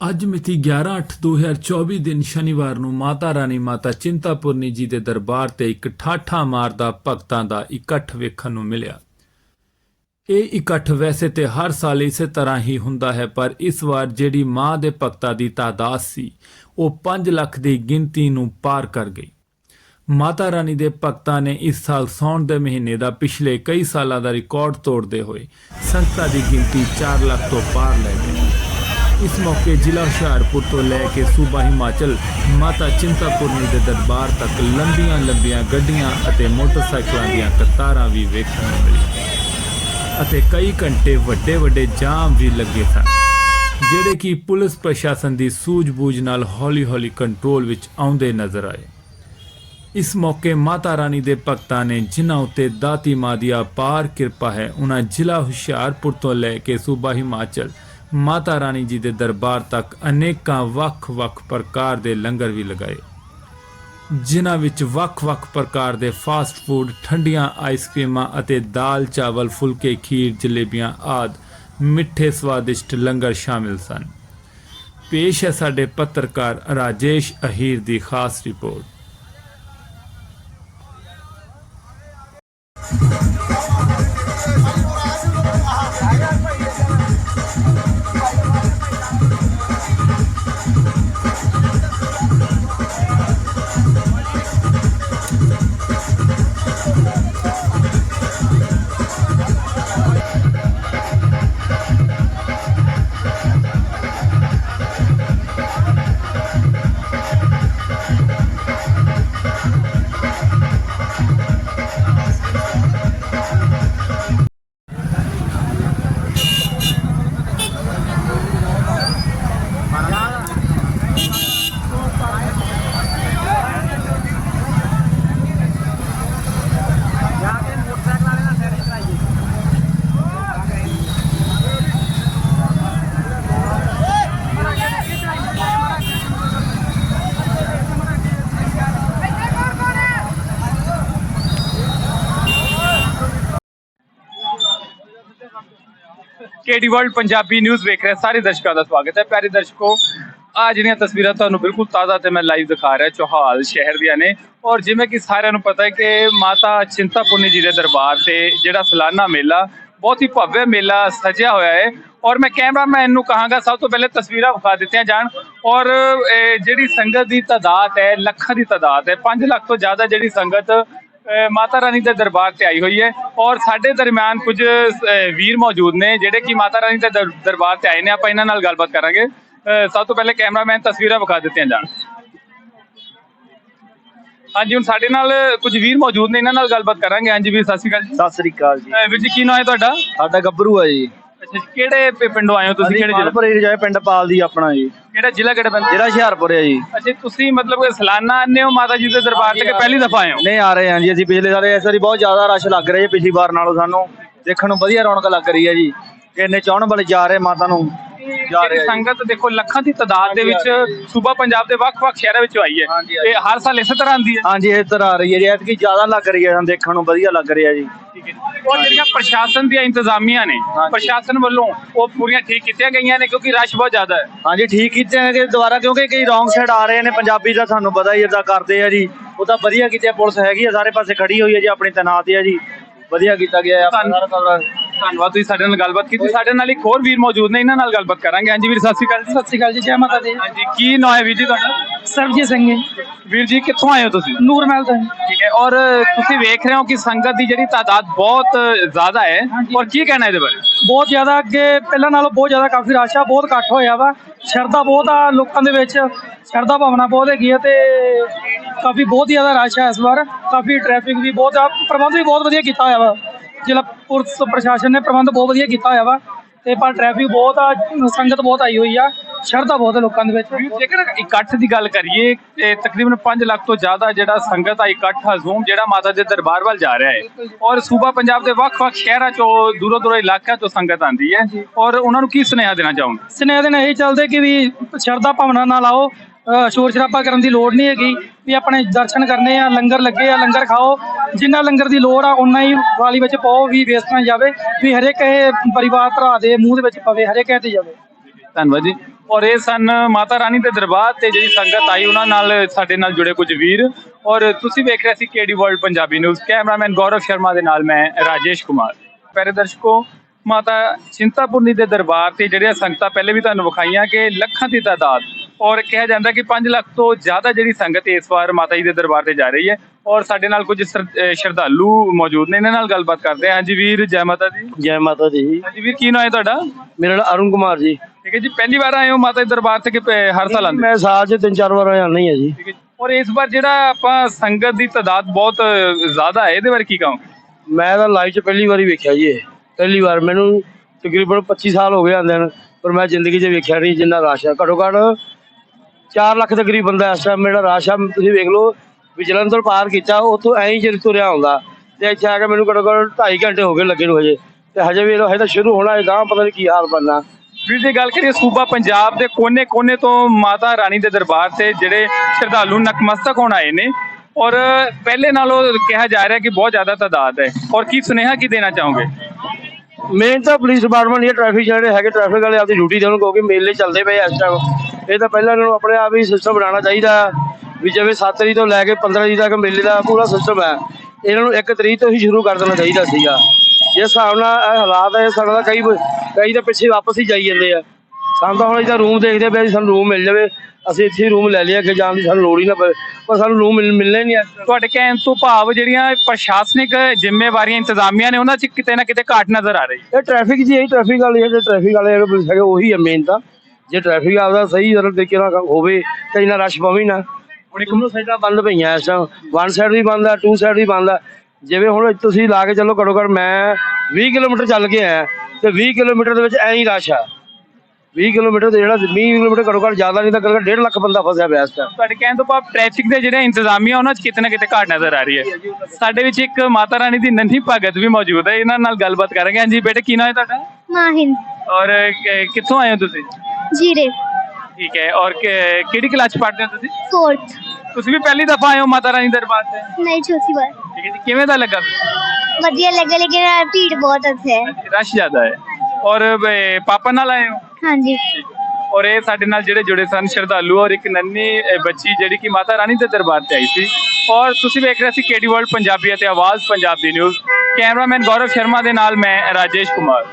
ਅੱਜ ਮਿਤੀ 11/8/2024 ਦਿਨ ਸ਼ਨੀਵਾਰ ਨੂੰ ਮਾਤਾ ਰਾਣੀ ਮਾਤਾ ਚਿੰਤਾਪੁਰਨੀ ਜੀ ਦੇ ਦਰਬਾਰ ਤੇ ਇੱਕ ਠਾਠਾ ਮਾਰਦਾ ਭਗਤਾਂ ਦਾ ਇਕੱਠ ਵੇਖਣ ਨੂੰ ਮਿਲਿਆ। ਇਹ ਇਕੱਠ ਵੈਸੇ ਤੇ ਹਰ ਸਾਲ ਇਸੇ ਤਰ੍ਹਾਂ ਹੀ ਹੁੰਦਾ ਹੈ, ਪਰ ਇਸ ਵਾਰ ਜਿਹੜੀ ਮਾਂ ਦੇ ਭਗਤਾਂ ਦੀ ਤਾਦਾਦ ਸੀ, ਉਹ 5 ਲੱਖ ਦੀ ਗਿਣਤੀ ਨੂੰ ਪਾਰ ਕਰ ਗਈ। ਮਾਤਾ ਰਾਣੀ ਦੇ ਭਗਤਾਂ ਨੇ ਇਸ ਸਾਲ ਸੌਣ ਦੇ ਮਹੀਨੇ ਦਾ ਪਿਛਲੇ ਕਈ ਸਾਲਾਂ ਦਾ ਰਿਕਾਰਡ ਤੋੜਦੇ ਹੋਏ ਸੰਗਤਾਂ ਦੀ ਗਿਣਤੀ 4 ਲੱਖ ਤੋਂ ਪਾਰ ਲੈ ਗਈ ਇਸ ਮੌਕੇ ਜ਼ਿਲ੍ਹਾ ਹੁਸ਼ਿਆਰਪੁਰ ਤੋਂ ਲੈ ਕੇ ਸੂਬਾ ਹਿਮਾਚਲ, ਮਾਤਾ ਚਿੰਤਾਪੁਰਨੀ ਦੇ ਦਰਬਾਰ ਤੱਕ ਲੰਬੀਆਂ ਲੰਬੀਆਂ ਗੱਡੀਆਂ ਅਤੇ ਮੋਟਰਸਾਈਕਲਾਂ ਦੀਆਂ ਕਤਾਰਾਂ ਵੀ ਵੇਖਣ ਨੂੰ ਮਿਲੀਆਂ। ਅਤੇ ਕਈ ਘੰਟੇ ਵੱਡੇ ਵੱਡੇ ਜਾਮ ਵੀ ਲੱਗੇ ਸਨ, ਜਿਹੜੇ ਕਿ ਪੁਲਿਸ ਪ੍ਰਸ਼ਾਸਨ ਦੀ ਸੂਝ-ਬੂਝ ਨਾਲ ਹੌਲੀ-ਹੌਲੀ ਕੰਟਰੋਲ ਵਿੱਚ ਆਉਂਦੇ ਨਜ਼ਰ ਆਏ। ਇਸ ਮੌਕੇ ਮਾਤਾ ਰਾਣੀ ਦੇ ਭਗਤਾਂ ਨੇ ਜਿਨ੍ਹਾਂ ਉੱਤੇ ਦਾਤੀ ਮਾਂ ਦੀ ਅਪਾਰ ਕਿਰਪਾ ਹੈ ਉਹਨਾਂ ਜ਼ਿਲ੍ਹਾ ਹੁਸ਼ਿਆਰਪੁਰ ਤੋਂ ਲੈ ਕੇ ਸੂਬਾ ਹਿਮਾਚਲ ਮਾਤਾ ਰਾਣੀ ਜੀ ਦੇ ਦਰਬਾਰ ਤੱਕ ਅਨੇਕਾਂ ਵੱਖ-ਵੱਖ ਪ੍ਰਕਾਰ ਦੇ ਲੰਗਰ ਵੀ ਲਗਾਏ, ਜਿਨ੍ਹਾਂ ਵਿੱਚ ਵੱਖ-ਵੱਖ ਪ੍ਰਕਾਰ ਦੇ ਫਾਸਟ ਫੂਡ ਠੰਡੀਆਂ ਆਈਸਕ੍ਰੀਮਾਂ ਅਤੇ ਦਾਲ, ਚਾਵਲ, ਫੁਲਕੇ, ਖੀਰ, ਜਲੇਬੀਆਂ ਆਦ ਮਿੱਠੇ ਸਵਾਦਿਸ਼ਟ ਲੰਗਰ ਸ਼ਾਮਿਲ ਸਨ। ਪੇਸ਼ ਹੈ ਸਾਡੇ ਪੱਤਰਕਾਰ ਰਾਜੇਸ਼ ਅਹੀਰ ਦੀ ਖਾਸ report. KD world Punjabi news ਵੇਖ ਰਹੇ ਸਾਰੇ ਦਰਸ਼ਕਾਂ ਦਾ ਸਵਾਗਤ ਹੈ। ਪਿਆਰੇ ਦਰਸ਼ਕੋ, ਆ ਜਿਹੜੀਆਂ ਤਸਵੀਰਾਂ ਤੁਹਾਨੂੰ ਬਿਲਕੁਲ ਤਾਜ਼ਾ ਤੇ ਮੈਂ ਲਾਈਵ ਦਿਖਾ ਰਿਹਾ, ਚੋਹਾਲ ਸ਼ਹਿਰ ਦੀਆਂ ਨੇ। ਔਰ ਜਿਵੇਂ ਕਿ ਸਾਰਿਆਂ ਨੂੰ ਪਤਾ ਹੈ ਕਿ ਮਾਤਾ ਚਿੰਤਾਪੁਰਨੀ ਜੀ ਦੇ ਦਰਬਾਰ ਤੇ ਜਿਹੜਾ ਸਾਲਾਨਾ ਮੇਲਾ, ਬਹੁਤ ਹੀ ਭਵਯ ਮੇਲਾ ਸਜਿਆ ਹੋਇਆ ਹੈ। ਔਰ ਮੈਂ ਕੈਮਰਾਮੈਨ ਨੂੰ ਕਹਾਂਗਾ, ਸਭ ਤੋਂ ਪਹਿਲੇ ਤਸਵੀਰਾਂ ਵਿਖਾ ਦਿੱਤੀਆਂ ਜਾਣ। ਔਰ ਜਿਹੜੀ ਸੰਗਤ ਦੀ ਤਾਦਾਦ ਹੈ, ਲੱਖਾਂ ਦੀ ਤਾਦਾਦ ਹੈ 5 ਲੱਖ ਤੋਂ ਜ਼ਿਆਦਾ ਜਿਹੜੀ ਸੰਗਤ ਮਾਤਾ ਰਾਣੀ ਦੇ ਦਰਬਾਰ ਤੇ ਆਈ ਹੋਈ ਹੈ ਔਰ ਸਾਡੇ ਦਰਮਿਆਨ ਕੁਝ ਵੀਰ ਮੌਜੂਦ ਨੇ ਜਿਹੜੇ ਕਿ ਮਾਤਾ ਰਾਣੀ ਦੇ ਦਰ- ਦਰਬਾਰ ਤੇ ਆਏ ਨੇ। ਆਪਾਂ ਇਹਨਾਂ ਨਾਲ ਗੱਲਬਾਤ ਕਰਾਂਗੇ। ਸਭ ਤੋਂ ਪਹਿਲੇ ਕੈਮਰਾਮੈਨ ਤਸਵੀਰਾਂ ਵਿਖਾ ਦਿੱਤੀਆਂ ਜਾਣ। ਹਾਂਜੀ ਹੁਣ ਸਾਡੇ ਨਾਲ ਕੁਝ ਵੀਰ ਮੌਜੂਦ ਨੇ। ਇਹਨਾਂ ਨਾਲ ਗੱਲਬਾਤ ਕਰਾਂਗੇ। ਹਾਂਜੀ ਵੀਰ ਸਤਿ ਸ਼੍ਰੀ ਅਕਾਲ ਜੀ। ਸਤਿ ਸ੍ਰੀ ਅਕਾਲ ਜੀ। ਵੀਰ ਜੀ ਕੀ ਨਾਮ ਹੈ ਤੁਹਾਡਾ? ਸਾਡਾ ਗੱਭਰੂ ਆ ਜੀ। ਅੱਛਾ ਜੀ, ਕਿਹੜੇ ਪ- ਪਿੰਡੋਂ ਆਏ ਹੋ ਤੁਸੀਂ? ਅਸੀਂ ਕਿਹੜੇ ਜ਼ਿਲ੍ਹੇ? ਮਾਲਪੁਰ ਏਰੀਆ ਜਾਏ ਪਿੰਡ ਪਾਲ ਦੀ ਆਪਣਾ ਜੀ। ਕਿਹੜਾ ਜ਼ਿਲ੍ਹਾ ਕਿਹੜਾ ਪਿੰਡ? ਜਿਹੜਾ ਹੁਸ਼ਿਆਰਪੁਰ ਜੀ। ਅੱਛਾ ਤੁਸੀਂ ਮਤਲਬ ਕਿ ਸਾਲਾਨਾ ਆਉਂਦੇ ਹੋ ਮਾਤਾ ਜੀ ਦੇ ਦਰਬਾਰ ਤੇ ਕਿ ਪਹਿਲੀ ਦਫਾ ਆਏ ਹੋ? ਨਹੀਂ ਆ ਰਹੇ ਹਾਂ ਜੀ ਅਸੀਂ। ਪਿਛਲੇ ਸਾਲੇ ਇਸ ਵਾਰੀ ਬਹੁਤ ਜ਼ਿਆਦਾ ਰਸ਼ ਲੱਗ ਰਿਹਾ ਜੀ ਪਿਛਲੀ ਵਾਰ ਨਾਲੋਂ ਸਾਨੂੰ। ਦੇਖਣ ਨੂੰ ਵਧੀਆ ਰੌਣਕ ਲੱਗ ਰਹੀ ਹੈ ਜੀ। ਇੰਨੇ ਚਾਹਣ ਵਾਲੇ ਜਾ ਰਹੇ ਮਾਤਾ ਨੂੰ। ਜਾ ਰਹੇ। ਸੰਗਤ ਦੇਖੋ ਲੱਖਾਂ ਦੀ ਤਾਦਾਦ ਦੇ ਵਿੱਚ ਸੂਬਾ ਪੰਜਾਬ ਦੇ ਵੱਖ-ਵੱਖ ਸ਼ਹਿਰਾਂ ਵਿੱਚੋਂ ਆਈ ਹੈ। ਤੇ ਹਰ ਸਾਲ ਇਸੇ ਤਰ੍ਹਾਂ ਆਉਂਦੀ ਹੈ ਹਾਂਜੀ ਇਸ ਤਰ੍ਹਾਂ ਆ ਰਹੀ ਹੈ ਜੀ। ਐਤਕੀ ਜ਼ਿਆਦਾ ਲੱਗ ਰਹੀ ਹੈ ਸਾਨੂੰ ਦੇਖਣ ਨੂੰ ਵਧੀਆ ਲੱਗ ਰਿਹਾ ਜੀ। ਔਰ ਜਿਹੜੀਆਂ ਪ੍ਰਸ਼ਾਸਨ ਦੀਆਂ ਇੰਤਜ਼ਾਮੀਆਂ ਨੇ। ਪ੍ਰਸ਼ਾਸਨ ਵੱਲੋਂ ਉਹ ਪੂਰੀਆਂ ਠੀਕ ਕੀਤੀਆਂ ਗਈਆਂ ਨੇ ਕਿਉਂਕਿ ਰਸ਼ ਬਹੁਤ ਜ਼ਿਆਦਾ ਹੈ। ਹਾਂਜੀ ਠੀਕ ਕੀਤੇ ਹੈ ਕਿ ਦੁਬਾਰਾ ਕਿਉਂਕਿ ਕਈ ਰੌਂਗ ਸਾਈਡ ਆ ਰਹੇ ਨੇ ਪੰਜਾਬੀ ਦਾ ਤੁਹਾਨੂੰ ਪਤਾ ਹੀ ਇਦਾਂ ਕਰਦੇ ਆ ਜੀ। ਉਹ ਤਾਂ ਵਧੀਆ ਕੀਤੇ ਪੁਲਿਸ ਹੈਗੀ ਆ ਸਾਰੇ ਪਾਸੇ ਖੜੀ ਹੋਈ ਹੈ ਜੀ ਆਪਣੀ ਤੈਨਾਤ ਹੈ ਜੀ। ਵਧੀਆ ਕੀਤਾ ਗਿਆ ਹੈ। ਆਪਣਾ ਸਾਰਾ ਸਾਰਾ ਧੰਨਵਾਦ ਤੁਸੀਂ ਸਾਡੇ ਨਾਲ ਗੱਲਬਾਤ ਕੀਤੀ। ਸਾਡੇ ਨਾਲ ਇੱਕ ਹੋਰ ਵੀਰ ਮੌਜੂਦ ਨੇ ਇਹਨਾਂ ਨਾਲ ਗੱਲਬਾਤ ਕਰਾਂਗੇ। ਹਾਂਜੀ ਵੀਰ ਸਤਿ ਸ਼੍ਰੀ ਅਕਾਲ ਜੀ। ਸਤਿ ਸ਼੍ਰੀ ਅਕਾਲ ਜੀ ਜੈ ਮਾਤਾ ਦੀ। ਹਾਂਜੀ ਕੀ ਨਾਮ ਹੈ ਵੀਰ ਜੀ ਤੁਹਾਡਾ? ਸਰਬਜੀਤ ਸਿੰਘ ਜੀ। ਵੀਰ ਜੀ ਕਿੱਥੋਂ ਆਏ ਹੋ ਤੁਸੀਂ? ਨੂਰ ਮਹਿਲ ਤੋਂ ਹੈ ਔਰ ਤੁਸੀਂ ਵੇਖ ਰਹੇ ਹੋ ਕਿ ਸੰਗਤ ਦੀ ਜਿਹੜੀ ਤਾਦਾਦ ਬਹੁਤ ਜ਼ਿਆਦਾ ਹੈ। ਔਰ ਕੀ ਕਹਿਣਾ ਇਹਦੇ ਬਾਰੇ? ਬਹੁਤ ਜ਼ਿਆਦਾ ਅੱਗੇ ਪਹਿਲਾਂ ਨਾਲੋਂ ਬਹੁਤ ਜ਼ਿਆਦਾ ਕਾਫੀ ਰਸ਼ ਆ ਬਹੁਤ ਇਕੱਠ ਹੋਇਆ ਵਾ। ਸ਼ਰਧਾ ਬਹੁਤ ਆ ਲੋਕਾਂ ਦੇ ਵਿੱਚ ਸ਼ਰਧਾ ਭਾਵਨਾ ਬਹੁਤ ਹੈਗੀ ਆ ਤੇ ਕਾਫੀ ਬਹੁਤ ਜ਼ਿਆਦਾ ਰਸ਼ ਆ ਇਸ ਵਾਰ। ਕਾਫੀ ਟ੍ਰੈਫਿਕ ਵੀ ਬਹੁਤ ਆ ਪ੍ਰਬੰਧ ਵੀ ਬਹੁਤ ਵਧੀਆ ਕੀਤਾ ਹੋਇਆ ਵਾ। ਜ਼ਿਲ੍ਹਾ ਪੁਲਿਸ ਪ੍ਰਸ਼ਾਸਨ ਨੇ ਪ੍ਰਬੰਧ ਬਹੁਤ ਵਧੀਆ ਕੀਤਾ ਹੋਇਆ ਵਾ ਤੇ ਪਰ ਟ੍ਰੈਫਿਕ ਬਹੁਤ ਆ ਸੰਗਤ ਬਹੁਤ ਆਈ ਹੋਈ ਆ। ਸ਼ਰਧਾ ਬਹੁਤ ਹੈ ਲੋਕਾਂ ਦੇ ਵਿੱਚ। ਜੇਕਰ ਇਕੱਠ ਦੀ ਗੱਲ ਕਰੀਏ ਤੇ ਤਕਰੀਬਨ 5 ਲੱਖ ਤੋਂ ਜ਼ਿਆਦਾ ਜਿਹੜਾ ਸੰਗਤ ਆ ਇਕੱਠ ਹਜ਼ੂਮ ਜਿਹੜਾ ਮਾਤਾ ਦੇ ਦਰਬਾਰ ਵੱਲ ਜਾ ਰਿਹਾ ਹੈ। ਔਰ ਸੂਬਾ ਪੰਜਾਬ ਦੇ ਵੱਖ-ਵੱਖ ਸ਼ਹਿਰਾਂ ਚੋਂ ਦੂਰੋਂ ਦੂਰੋਂ ਇਲਾਕਿਆਂ ਤੋਂ ਸੰਗਤ ਆਂਦੀ ਹੈ। ਔਰ ਉਹਨਾਂ ਨੂੰ ਕੀ ਸੁਨੇਹਾ ਦੇਣਾ ਚਾਹੋਗੇ? ਸਨੇਹ ਦੇ ਨਾਲ ਇਹ ਚੱਲਦੇ ਕਿ ਵੀ ਸ਼ਰਧਾ ਭਾਵਨਾ ਨਾਲ ਆਓ। ਸ਼ੋਰ ਸ਼ਰਾਬਾ ਕਰਨ ਦੀ ਲੋੜ ਨਹੀਂ ਹੈਗੀ। ਵੀ ਆਪਣੇ ਦਰਸ਼ਨ ਕਰਨੇ ਆ ਲੰਗਰ ਲੱਗੇ ਆ ਲੰਗਰ ਖਾਓ। ਜਿੰਨਾ ਲੰਗਰ ਦੀ ਲੋੜ ਆ ਉਨਾ ਹੀ ਵਾਲੀ ਵਿੱਚ ਪਾਓ ਵੀ ਵੇਸਟ ਨਾ ਜਾਵੇ। ਵੀ ਹਰੇਕ ਇਹ ਪਰਿਵਾਰ ਭਰਾ ਦੇ ਮੂੰਹ ਦੇ ਵਿੱਚ ਪਵੇ ਹਰੇਕ ਇਹ ਤੇ ਜਾਵੇ। ਧੰਨਵਾਦ ਜੀ। ਔਰ ਇਹ ਸਨ ਮਾਤਾ ਰਾਣੀ ਦੇ ਦਰਬਾਰ ਤੇ ਜਿਹੜੀ ਸੰਗਤ ਆਈ, ਉਹਨਾਂ ਨਾਲ ਸਾਡੇ ਨਾਲ ਜੁੜੇ ਕੁਝ ਵੀਰ। ਔਰ ਤੁਸੀਂ ਵੇਖ ਰਹੇ ਸੀ KD world Punjabi news cameraman Gaurav Sharma ਦੇ ਨਾਲ ਮੈਂ ਰਾਜੇਸ਼ ਕੁਮਾਰ। ਪਿਆਰੇ ਦਰਸ਼ਕੋ, ਮਾਤਾ ਚਿੰਤਾਪੁਰਨੀ ਦੇ ਦਰਬਾਰ ਤੇ ਜਿਹੜੀਆਂ ਸੰਗਤਾਂ, ਪਹਿਲੇ ਵੀ ਤੁਹਾਨੂੰ ਵਿਖਾਈਆਂ ਕਿ ਲੱਖਾਂ ਦੀ ਤਾਦਾਦ ਔਰ ਕਿਹਾ ਜਾਂਦਾ ਕਿ 5 ਲੱਖ ਤੋਂ ਜ਼ਿਆਦਾ ਜਿਹੜੀ ਸੰਗਤ ਇਸ ਵਾਰ ਮਾਤਾ ਜੀ ਦੇ ਦਰਬਾਰ ਤੇ ਜਾ ਰਹੀ ਹੈ ਔਰ ਸਾਡੇ ਨਾਲ ਕੁਝ ਸ਼ਰਧਾਲੂ ਮੌਜੂਦ ਨੇ ਇਹਨਾਂ ਨਾਲ ਗੱਲਬਾਤ ਕਰਦੇ ਹਾਂ। ਹਾਂਜੀ ਵੀਰ ਜੈ ਮਾਤਾ ਦੀ। ਜੈ ਮਾਤਾ ਦੀ। ਜੀ ਹਾਂਜੀ ਵੀਰ ਕੀ ਨਾਮ ਹੈ ਤੁਹਾਡਾ? ਮੇਰਾ ਨਾਮ ਅਰੁਣ ਕੁਮਾਰ ਜੀ। ਠੀਕ ਹੈ ਜੀ ਪਹਿਲੀ ਵਾਰ ਆਏ ਹੋ ਮਾਤਾ ਦੇ ਦਰਬਾਰ ਤੇ ਕਿ ਹਰ ਸਾਲ ਆਉਂਦੇ? ਹੋ? ਮੈਂ ਸਾਲ 'ਚ ਤਿੰਨ ਚਾਰ ਵਾਰ ਆਉਣਾ ਹੀ ਹੈ ਜੀ। ਹੈ ਜੀ। ਔਰ ਇਸ ਵਾਰ ਜਿਹੜਾ ਆਪਾਂ ਸੰਗਤ ਦੀ ਤਾਦਾਦ ਬਹੁਤ ਜ਼ਿਆਦਾ ਹੈ ਇਹਦੇ ਬਾਰੇ ਕੀ ਕਹੋਗੇ? ਮੈਂ ਤਾਂ ਲਾਈਵ 'ਚ ਪਹਿਲੀ ਵਾਰੀ ਵੇਖਿਆ ਜੀ ਇਹ। ਪਹਿਲੀ ਵਾਰ ਮੈਨੂੰ ਤਕਰੀਬਨ 25 ਸਾਲ ਹੋ ਗਏ ਆਂਦੇ ਨੇ ਪਰ ਮੈਂ ਜ਼ਿੰਦਗੀ 'ਚ ਵੇਖਿਆ ਨਹੀਂ ਜਿੰਨਾ ਰਸ਼ ਆ। ਘੱਟੋ ਘੱਟ 4 ਲੱਖ ਦੇ ਕਰੀਬ ਬੰਦਾ ਇਸ ਟਾਈਮ ਮੇਰਾ ਰਸ਼ ਆ ਤੁਸੀਂ ਵੇਖ ਲਓ ਵੀ ਜਲੰਧਰ ਪਾਰ ਕੀਤਾ ਉੱਥੋਂ ਐਂ ਹੀ ਜਿਰ ਤੁਰਿਆ ਹੁੰਦਾ ਤੇ ਇੱਥੇ ਆ ਕੇ ਮੈਨੂੰ ਘੱਟੋ ਘੱਟ 2.5 ਘੰਟੇ ਹੋ ਗਏ ਲੱਗੇ ਨੂੰ ਹਜੇ। ਤੇ ਹਜੇ ਵੀ ਹਜੇ ਤਾਂ ਸ਼ੁਰੂ ਹੋਣਾ ਹੈ ਗਾਂ ਪਤਾ ਨਹੀਂ ਕੀ ਹਾਲ ਬਣਨਾ। ਵੀਰ ਜੀ ਗੱਲ ਕਰੀਏ ਸੂਬਾ ਪੰਜਾਬ ਦੇ ਕੋਨੇ-ਕੋਨੇ ਤੋਂ ਮਾਤਾ ਰਾਣੀ ਦੇ ਦਰਬਾਰ ਤੇ ਜਿਹੜੇ ਸ਼ਰਧਾਲੂ ਨਕਮਸਤਕ ਹੋਣ ਆਏ ਨੇ। ਔਰ ਪਹਿਲੇ ਨਾਲੋਂ ਕਿਹਾ ਜਾ ਰਿਹਾ ਕਿ ਬਹੁਤ ਜ਼ਿਆਦਾ ਤਾਦਾਦ ਹੈ। ਔਰ ਕੀ ਸੁਨੇਹਾ ਕੀ ਦੇਣਾ ਚਾਹੋਗੇ? ਮੇਨ ਤਾਂ ਪੁਲਿਸ ਡਿਪਾਰਟਮੈਂਟ ਜਾਂ ਟ੍ਰੈਫਿਕ ਜਿਹੜੇ ਹੈਗੇ ਟ੍ਰੈਫਿਕ ਵਾਲੇ ਆਪਦੀ ਡਿਊਟੀ ਦੇਣ ਕਿਉਂਕਿ ਮੇਲੇ ਚੱਲਦੇ ਪਏ ਇਸ ਟਾਈਮ ਇਹ ਤਾਂ ਪਹਿਲਾਂ ਇਹਨਾਂ ਨੂੰ ਆਪਣੇ ਆਪ ਹੀ ਸਿਸਟਮ ਬਣਾਉਣਾ ਚਾਹੀਦਾ ਵੀ ਜਿਵੇਂ 7 ਤਰੀਕ ਤੋਂ ਲੈ ਕੇ 15 ਤਰੀਕ ਤੱਕ ਮੇਲੇ ਦਾ ਪੂਰਾ ਸਿਸਟਮ ਹੈ ਇਹਨਾਂ ਨੂੰ 1 ਤਰੀਕ ਤੋਂ ਹੀ ਸ਼ੁਰੂ ਕਰ ਦੇਣਾ ਚਾਹੀਦਾ ਸੀਗਾ। ਜੇ ਹਿਸਾਬ ਨਾਲ ਇਹ ਹਾਲਾਤ ਹੈ ਸਾਡਾ ਕਈ ਕਈ ਤਾਂ ਪਿੱਛੇ ਵਾਪਸ ਹੀ ਜਾਈ ਜਾਂਦੇ ਆ। ਸਾਨੂੰ ਤਾਂ ਹੁਣ ਇਹਦਾ ਰੂਮ ਦੇਖਦੇ ਪਏ ਸਾਨੂੰ ਰੂਮ ਮਿਲ ਜਾਵੇ। ਅਸੀਂ ਇੱਥੇ ਹੀ ਰੂਮ ਲੈ ਲਿਆ ਕਿ ਜਾਣ ਦੀ ਸਾਨੂੰ ਲੋੜ ਹੀ ਨਾ ਪਵੇ। ਪਰ ਸਾਨੂੰ ਰੂਮ ਮਿਲ ਮਿਲਣਾ ਹੀ ਨਹੀਂ time। ਤੁਹਾਡੇ ਕਹਿਣ ਤੋਂ ਭਾਵ ਜਿਹੜੀਆਂ ਪ੍ਰਸ਼ਾਸਨਿਕ ਜ਼ਿੰਮੇਵਾਰੀਆਂ ਇੰਤਜ਼ਾਮੀਆਂ ਨੇ ਉਹਨਾਂ 'ਚ ਕਿਤੇ ਨਾ ਕਿਤੇ ਘਾਟ ਨਜ਼ਰ ਆ ਰਹੀ ਹੈ। ਇਹ ਟ੍ਰੈਫਿਕ ਜੀ ਇਹੀ ਟ੍ਰੈਫਿਕ ਵਾਲੇ ਜਿਹੜੇ ਟ੍ਰੈਫਿਕ ਵਾਲੇ ਜਿਹੜੇ ਪੁਲਿਸ ਹੈਗੇ ਉਹੀ ਹੈ ਮੇਨ ਤਾਂ। ਜੇ ਟ੍ਰੈਫਿਕ ਆਪਦਾ ਸਹੀ ਤਰ੍ਹਾਂ ਤਰੀਕੇ ਨਾ ਹੋਵੇ ਤਾਂ ਇੰਨਾ ਰਸ਼ ਪਵੇ ਨਾ। ਹੁਣ ਇੱਕ ਨੂੰ ਸਾਈਡਾਂ ਬੰਦ ਪਈਆਂ ਇਸ ਟਾਈਮ ਵਨ ਸਾਈਡ ਵੀ ਬੰਦ ਆ ਟੂ ਸਾਈਡ ਵੀ ਬੰਦ ਆ। ਜਿਵੇਂ ਹੁਣ ਤੁਸੀਂ ਲਾ ਕੇ ਚੱਲੋ ਘੱਟੋ ਘੱਟ ਮੈਂ 20 ਕਿਲੋਮੀਟਰ ਚੱਲ ਕੇ ਆਇਆ ਤੇ 20 ਕਿਲੋਮੀਟਰ ਦੇ ਵਿੱਚ ਐਂ ਹੀ ਰਸ਼ ਆ। 20 ਕਿਲੋਮੀਟਰ ਤੇ ਜਿਹੜਾ 20 ਕਿਲੋਮੀਟਰ ਘੱਟੋ ਘੱਟ ਜ਼ਿਆਦਾ ਨਹੀਂ ਤਾਂ ਘੱਟੋ ਘੱਟ 1.5 ਲੱਖ ਬੰਦਾ ਫਸਿਆ ਪਿਆ ਇਸ ਟਾਈਮ ਤੁਹਾਡੇ ਕਹਿਣ ਤੋਂ ਭਾਵ ਟ੍ਰੈਫਿਕ ਦੇ ਜਿਹੜੇ ਇੰਤਜ਼ਾਮੀਆਂ ਉਹਨਾਂ 'ਚ ਕਿਤੇ ਨਾ ਕਿਤੇ ਘਾਟ ਨਜ਼ਰ ਆ ਰਹੀ ਹੈ। ਸਾਡੇ ਵਿੱਚ ਇੱਕ ਮਾਤਾ ਰਾਣੀ ਦੀ ਨੰਨੀ ਭਗਤ ਵੀ ਮੌਜੂਦ ਹੈ। ਇਹਨਾਂ ਨਾਲ ਗੱਲਬਾਤ ਕਰਾਂਗੇ। ਹਾਂਜੀ ਬੇਟੇ ਕੀ ਨਾਮ ਹੈ ਤੁਹਾਡਾ? ਮਾਹਿਨ ਔਰ ਕਿ- ਕਿੱਥੋਂ ਆਏ ਹੋ ਤੁਸੀਂ? ਜੀਰੇ। ਠੀਕ ਹੈ। ਔਰ ਕਿ- ਕਿਹੜੀ ਕਲਾਸ 'ਚ ਪੜ੍ਹਦੇ ਹੋ ਤੁਸੀਂ? ਫੋਰਥ ਤੁਸੀਂ ਵੀ ਪਹਿਲੀ ਦਫਾ ਆਏ ਹੋ ਮਾਤਾ ਰਾਣੀ ਦਰਬਾਰ ਤੇ ਨਹੀਂ ਚੌਥੀ ਵਾਰ। ਠੀਕ ਹੈ ਜੀ। ਕਿਵੇਂ ਦਾ ਲੱਗਾ? ਵਧੀਆ ਲੱਗਾ ਲੇਕਿਨ ਭੀੜ ਬਹੁਤ ਉੱਥੇ। ਹੈ ਰਸ਼ ਜ਼ਿਆਦਾ ਹੈ। ਔਰ ਪਾਪਾ ਨਾਲ ਆਏ ਹੋ? ਹਾਂਜੀ। ਔਰ ਇਹ ਸਾਡੇ ਨਾਲ ਜਿਹੜੇ ਜੁੜੇ ਸਨ ਸ਼ਰਧਾਲੂ ਔਰ ਇੱਕ ਨੰਨੀ ਅਹ, ਬੱਚੀ ਜਿਹੜੀ ਕਿ ਮਾਤਾ ਰਾਣੀ ਦੇ ਦਰਬਾਰ ਤੇ ਆਈ ਸੀ। ਔਰ ਤੁਸੀਂ ਵੇਖ ਰਹੇ ਸੀ ਕੇਡੀ ਵਰਲਡ ਪੰਜਾਬੀ ਅਤੇ ਆਵਾਜ਼ ਪੰਜਾਬ ਦੀ ਨਿਊਜ਼। ਕੈਮਰਾਮੈਨ ਗੌਰਵ ਸ਼ਰਮਾ ਦੇ ਨਾਲ ਮੈਂ ਰਾਜੇਸ਼ ਕੁਮਾਰ।